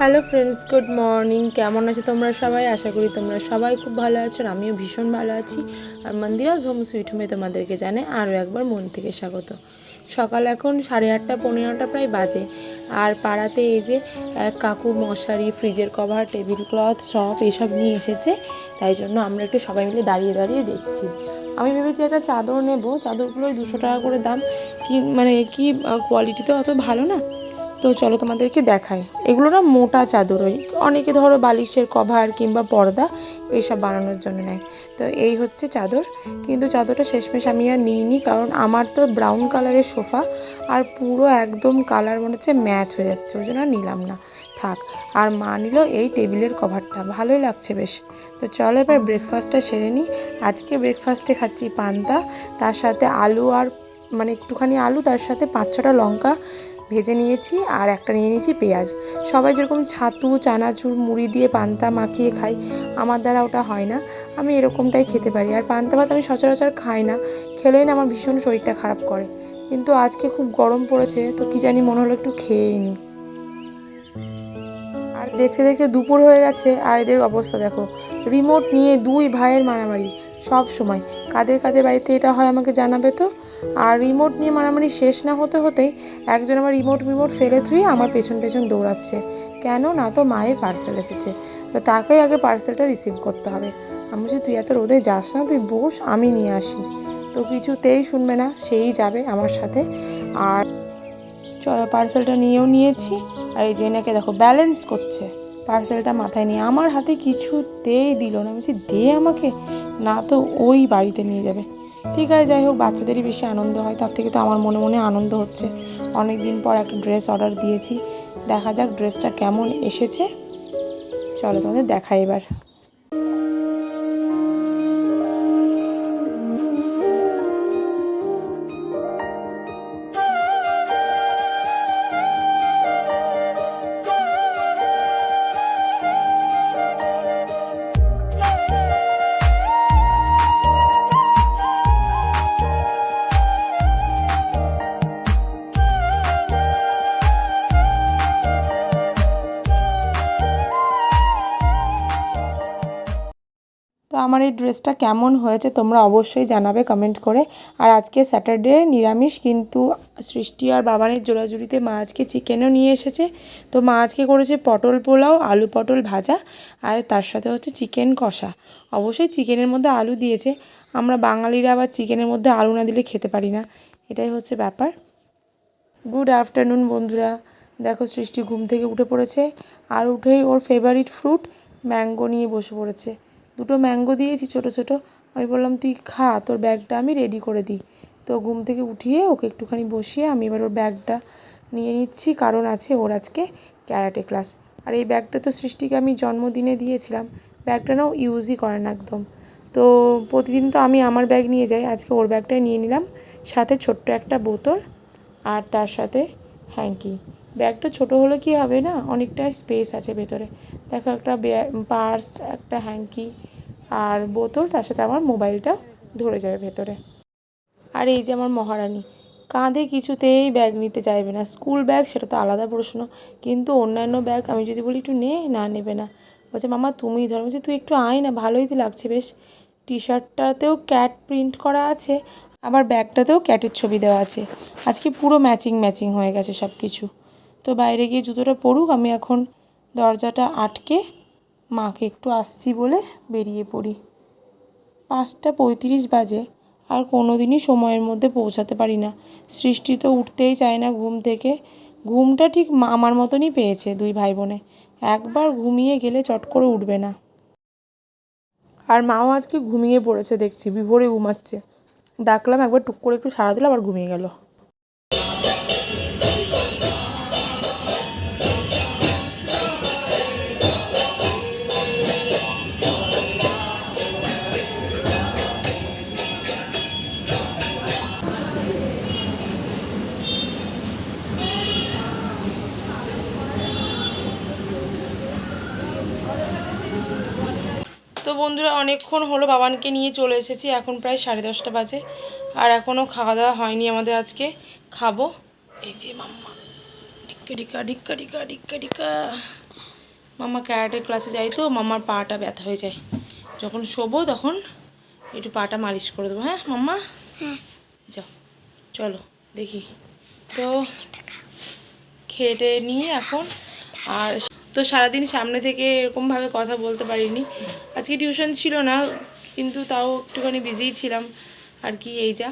Hello friends good morning কেমন আছো তোমরা সবাই? আশা করি তোমরা সবাই খুব ভালো আছো আর আমিও ভীষণ ভালো আছি। আর মন্দিরাজ হোম সুইট হোমে তোমাদেরকে জানে আরও একবার মন থেকে স্বাগত। সকাল এখন সাড়ে আটটা, পনেরোটা প্রায় বাজে। আর পাড়াতে এই যে এক কাকু, মশারি, ফ্রিজের কভার, টেবিল ক্লথ, সব এসব নিয়ে এসেছে। তাই জন্য আমরা একটু সবাই মিলে দাঁড়িয়ে দাঁড়িয়ে দেখছি। আমি ভেবেছি একটা চাদর নেব। চাদরগুলো ওই দুশো টাকা করে দাম। কি মানে কি কোয়ালিটি তো অত ভালো না। তো চলো তোমাদেরকে দেখাই। এগুলো না মোটা চাদর, ওই অনেকে ধরো বালিশের কভার কিংবা পর্দা এইসব বানানোর জন্য নেয়। তো এই হচ্ছে চাদর। কিন্তু চাদরটা শেষমেশ আমি আর নিইনি কারণ আমার তো ব্রাউন কালারের সোফা আর পুরো একদম কালার মনে হচ্ছে ম্যাচ হয়ে যাচ্ছে, ওই জন্য নিলাম না। থাক, আর মা নিল এই টেবিলের কভারটা, ভালোই লাগছে বেশ। তো চলো এবার ব্রেকফাস্টটা সেরে নিই আজকে ব্রেকফাস্টে খাচ্ছি পান্তা, তার সাথে আলু আর মানে একটুখানি আলু, তার সাথে পাঁচ ছটা লঙ্কা ভেজে নিয়েছি আর একটা নিয়ে নিয়েছি পেঁয়াজ। সবাই যেরকম ছাতু, চানাচুর, মুড়ি দিয়ে পান্তা মাখিয়ে খাই, আমার দ্বারা ওটা হয় না। আমি এরকমটাই খেতে পারি। আর পান্তা ভাত আমি সচরাচর খাই না। খেলেই না আমার ভীষণ শরীরটা খারাপ করে। কিন্তু আজকে খুব গরম পড়েছে, তো কি জানি মনে হলো একটু খেয়েই নিই আর দেখতে দেখতে দুপুর হয়ে গেছে, আর এদের অবস্থা দেখো। রিমোট নিয়ে দুই ভাইয়ের মারামারি। সব সময়। কাদের কাদের বাড়িতে এটা হয় আমাকে জানাবে তো? আর রিমোট নিয়ে মারামারি শেষ না হতে হতেই একজন আমার রিমোট রিমোট ফেলে ধুয়ে আমার পেছন পেছন দৌড়াচ্ছে। কেন? না তো মায়ের পার্সেল এসেছে। তো তাকেই আগে পার্সেলটা রিসিভ করতে হবে। আমি বলছি, তুই এত রোদে যাস না, তুই বস, আমি নিয়ে আসি। তো কিছুতেই শুনবে না, সেই যাবে আমার সাথে। আর পার্সেলটা নিয়েও নিয়েছি। আর এই জেনাকে দেখো ব্যালেন্স করছে। পার্সেলটা মাথায় নিয়ে আমার হাতে কিছুতেই দিল না। বলছি, দে আমাকে, না তো ওই বাড়িতে নিয়ে যাবে। ঠিক আছে, যাই হোক, বাচ্চাদেরই বেশি আনন্দ হয়, তার থেকে তো আমার মনে মনে আনন্দ হচ্ছে। অনেক দিন পর একটা ড্রেস অর্ডার দিয়েছি। দেখা যাক ড্রেসটা কেমন এসেছে। চলো তোমাদের দেখাই এবার। আমার এই ড্রেসটা কেমন হয়েছে তোমরা অবশ্যই জানাবে কমেন্ট করে। আর আজকে স্যাটারডে নিরামিষ, কিন্তু সৃষ্টি আর বাবানের জোড়াজুড়িতে মা আজকে চিকেনও নিয়ে এসেছে। তো মা আজকে করেছে পটল পোলাও, আলু পটল ভাজা, আর তার সাথে হচ্ছে চিকেন কষা। অবশ্যই চিকেনের মধ্যে আলু দিয়েছে। আমরা বাঙালিরা আবার চিকেনের মধ্যে আলু না দিলে খেতে পারি না। এটাই হচ্ছে ব্যাপার। গুড আফটারনুন বন্ধুরা। দেখো সৃষ্টি ঘুম থেকে উঠে পড়েছে। আর উঠেই ওর ফেভারিট ফ্রুট ম্যাঙ্গো নিয়ে বসে পড়েছে। দুটো ম্যাঙ্গো দিয়েছি ছোটো ছোটো। আমি বললাম, তুই খা, তোর ব্যাগটা আমি রেডি করে দিই। তো ঘুম থেকে উঠিয়ে ওকে একটুখানি বসিয়ে আমি এবার ওর ব্যাগটা নিয়ে নিচ্ছি, কারণ আছে ওর আজকে ক্যারাটে ক্লাস। আর এই ব্যাগটা তো সৃষ্টিকে আমি জন্মদিনে দিয়েছিলাম। ব্যাগটা নাও ইউজই করে না একদম। তো প্রতিদিন তো আমি আমার ব্যাগ নিয়ে যাই, আজকে ওর ব্যাগটাই নিয়ে নিলাম। সাথে ছোট্ট একটা বোতল আর তার সাথে হ্যাঙ্কি ব্যাগটা ছোট হলে কি হবে না? অনেকটা স্পেস আছে ভেতরে। দেখো একটা পার্স একটা হ্যাঙ্কি আর বোতল, তার সাথে আমার মোবাইলটা ধরে যাবে ভেতরে। আর এই যে আমার মহারানী, কাঁধে কিছুতেই ব্যাগ নিতে চাইবে না। স্কুল ব্যাগ সেটা তো আলাদা প্রশ্ন, কিন্তু অন্যান্য ব্যাগ আমি যদি বলি একটু নে, না নেবে না। বলছে, মামা তুমিই ধর। বলছি, তুই একটু আয় না, ভালোই তো লাগছে বেশ। টি শার্টটাতেও ক্যাট প্রিন্ট করা আছে, আবার ব্যাগটাতেও ক্যাটের ছবি দেওয়া আছে। আজকে পুরো ম্যাচিং ম্যাচিং হয়ে গেছে সব কিছু তো বাইরে গিয়ে জুতোটা পরুক, আমি এখন দরজাটা আটকে মাকে একটু আসছি বলে বেরিয়ে পড়ি। পাঁচটা পঁয়ত্রিশ বাজে, আর কোনো দিনই সময়ের মধ্যে পৌঁছাতে পারি না। সৃষ্টি তো উঠতেই চায় না ঘুম থেকে। ঘুমটা ঠিক আমার মতনই পেয়েছে দুই ভাই বোনে একবার ঘুমিয়ে গেলে চট করে উঠবে না। আর মাও আজকে ঘুমিয়ে পড়েছে দেখছি, বিভোরে ঘুমাচ্ছে। ডাকলাম একবার টুক করে একটু সারা দিল আবার ঘুমিয়ে গেল। বন্ধুরা অনেকক্ষণ হলো বাবানকে নিয়ে চলে এসেছি। এখন প্রায় সাড়ে দশটা বাজে আর এখনও খাওয়া দাওয়া হয়নি আমাদের আজকে। খাব। এই যে মাম্মা। ডিক্কা ডিক্কা ডিক্কা ডিক্কা ডিক্কা ডিক্কা মাম্মা ক্যারাটে ক্লাসে যাই তো মাম্মার পাটা ব্যথা হয়ে যায়। যখন শোবো তখন একটু পাটা মালিশ করে দেবো হ্যাঁ মাম্মা? যাও চলো দেখি। তো খেটে নিয়ে এখন আর তো সারাদিন সামনে থেকে এরকমভাবে কথা বলতে পারিনি। আজকে টিউশন ছিল না, কিন্তু তাও একটুখানি বিজিই ছিলাম। আর কি, এই যা।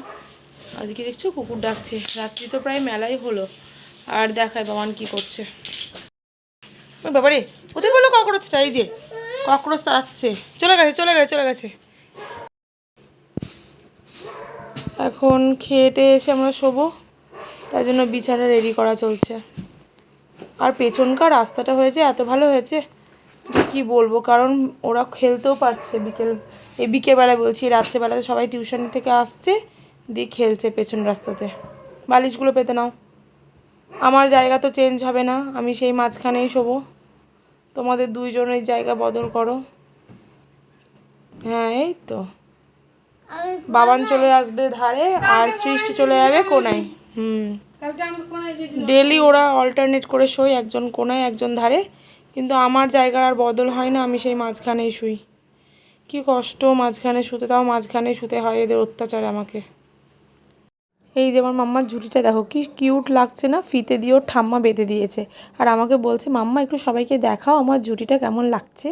আজকে দেখছ, কুকুর ডাকছে। রাত্রি তো প্রায় মেলাই হলো। আর দেখায় বাবান কি করছে। বাবারে, কোথায় বলল ককরোচটা? এই যে, ককরোচ তাড়াচ্ছে। চলে গেছে চলে গেছে চলে গেছে। এখন খেয়ে এসে আমরা শোবো। তাই জন্য বিছানা রেডি করা চলছে। আর পেছনকার রাস্তাটা হয়েছে, এত ভালো হয়েছে যে কী বলব? কারণ ওরা খেলতেও পারছে বিকেল, এই বিকেলবেলায় বলছি, রাত্রেবেলাতে সবাই টিউশন থেকে আসছে, দিয়ে খেলছে পেছন রাস্তাতে। বালিশগুলো পেতে নাও। আমার জায়গা তো চেঞ্জ হবে না, আমি সেই মাঝখানেই শোবো। তোমাদের দুইজনের জায়গা বদল করো। হ্যাঁ এই তো। বাবান চলে আসবে ধারে, আর সৃষ্টি চলে যাবে কোনায়? হুম। ডেলি ওরা অল্টারনেট করে শোয় একজন কোনায়, একজন ধারে। কিন্তু আমার জায়গার আর বদল হয় না, আমি সেই মাঝখানেই শুই। কি কষ্ট মাঝখানে শুতে, তাও মাঝখানে শুতে হয় এদের অত্যাচার আমাকে। এই যে আমার মাম্মার ঝুড়িটা, দেখো কি কিউট লাগছে না? ফিতে দিয়ে ওর ঠাম্মা বেঁধে দিয়েছে। আর আমাকে বলছে, মাম্মা, একটু সবাইকে দেখাও আমার ঝুড়িটা কেমন লাগছে?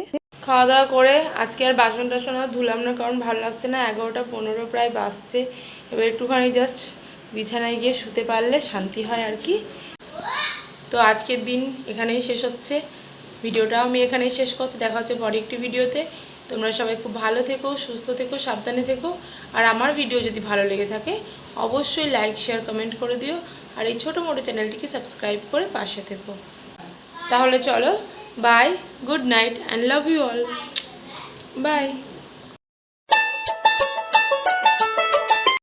খাওয়া দাওয়া করে আজকে আর বাসন টাসন আর ধুলাম না, কারণ ভালো লাগছে না। এগারোটা পনেরো প্রায় বাজছে। এবার একটুখানি জাস্ট বিছানায় গিয়ে শুতে পারলে শান্তি হয় আর কি। তো আজকের দিন এখানেই শেষ হচ্ছে। ভিডিওটাও আমি এখানেই শেষ করছি। দেখা হচ্ছে পরে একটি ভিডিওতে। তোমরা সবাই খুব ভালো থেকো, সুস্থ থেকো, সাবধানে থেকো। আর আমার ভিডিও যদি ভালো লেগে থাকে, অবশ্যই লাইক শেয়ার কমেন্ট করে দিও। আর এই ছোটো মোটো চ্যানেলটিকে সাবস্ক্রাইব করে পাশে থেকো। তাহলে চলো bye good night and love you all bye